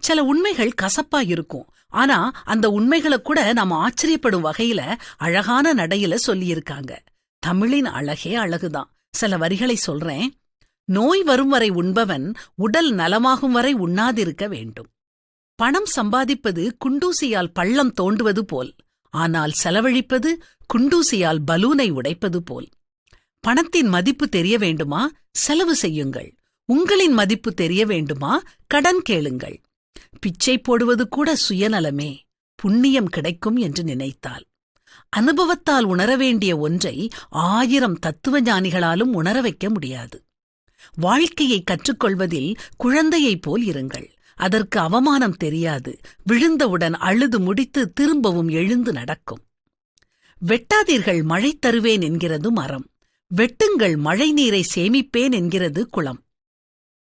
சில உண்மைகள் கசப்பா இருக்கும். ஆனா அந்த உண்மைகளை கூட நாம ஆச்சரியப்படும் வகையில அழகான நடையில சொல்லியிருக்காங்க. தமிழின் அழகே அழகுதான். சில வரிகளை சொல்றேன். நோய் வரும் வரை உண்பவன் உடல் நலமாகும் வரை உண்ணாதிருக்க வேண்டும். பணம் சம்பாதிப்பது குண்டூசியால் பள்ளம் தோண்டுவது போல் ஆனால் செலவழிப்பது குண்டூசியால் பலூனை உடைப்பது போல். பணத்தின் மதிப்பு தெரிய வேண்டுமா? செலவு செய்யுங்கள். உங்களின் மதிப்பு தெரிய வேண்டுமா? கடன் கேளுங்கள். பிச்சை போடுவது கூட சுயநலமே. புண்ணியம் கிடைக்கும் என்று நினைத்தால் அனுபவத்தால் உணர வேண்டிய ஒன்றை ஆயிரம் தத்துவ ஞானிகளாலும் உணர வைக்க முடியாது. வாழ்க்கையை கற்றுக்கொள்வதில் குழந்தையைப் போல் இருங்கள். அதற்கு அவமானம் தெரியாது. விழுந்தவுடன் அழுது முடித்து திரும்பவும் எழுந்து நடக்கும். வெட்டாதீர்கள் மழை தருவேன் என்கிறது மரம் வெட்டுங்கள் மழை நீரை சேமிப்பேன் என்கிறது குளம்.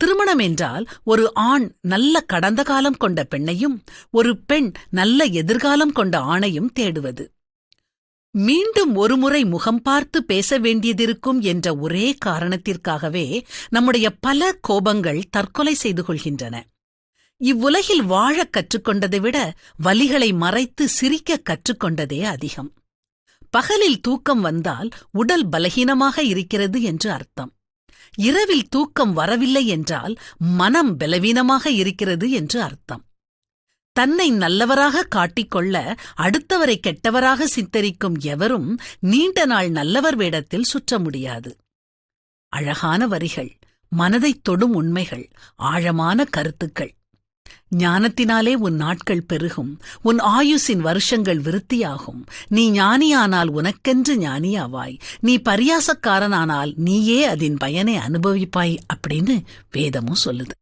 திருமணம் என்றால் ஒரு ஆண் நல்ல கடந்த காலம் கொண்ட பெண்ணையும் ஒரு பெண் நல்ல எதிர்காலம் கொண்ட ஆணையும் தேடுவது. மீண்டும் ஒருமுறை முகம் பார்த்து பேச வேண்டியதிருக்கும் என்ற ஒரே காரணத்திற்காகவே நம்முடைய பல கோபங்கள் தற்கொலை செய்து கொள்கின்றன. இவ்வுலகில் வாழக் கற்றுக்கொண்டதை விட வலிகளை மறைத்து சிரிக்க கற்றுக்கொண்டதே அதிகம். பகலில் தூக்கம் வந்தால் உடல் பலகீனமாக இருக்கிறது என்று அர்த்தம். இரவில் தூக்கம் வரவில்லை என்றால் மனம் பலவீனமாக இருக்கிறது என்று அர்த்தம். தன்னை நல்லவராக காட்டிக்கொள்ள அடுத்தவரை கெட்டவராக சித்தரிக்கும் எவரும் நீண்ட நாள் நல்லவர் வேடத்தில் சுற்ற முடியாது. அழகான வரிகள் மனதைத் தொடும் உண்மைகள் ஆழமான கருத்துக்கள் ஞானத்தினாலே உன் நாட்கள் பெருகும். உன் ஆயுசின் வருஷங்கள் விருத்தியாகும். நீ ஞானியானால் உனக்கென்று ஞானியாவாய். நீ பரியாசக்காரனானால் நீயே அதன் பயனை அனுபவிப்பாய் அப்படின்னு வேதமும் சொல்லுது.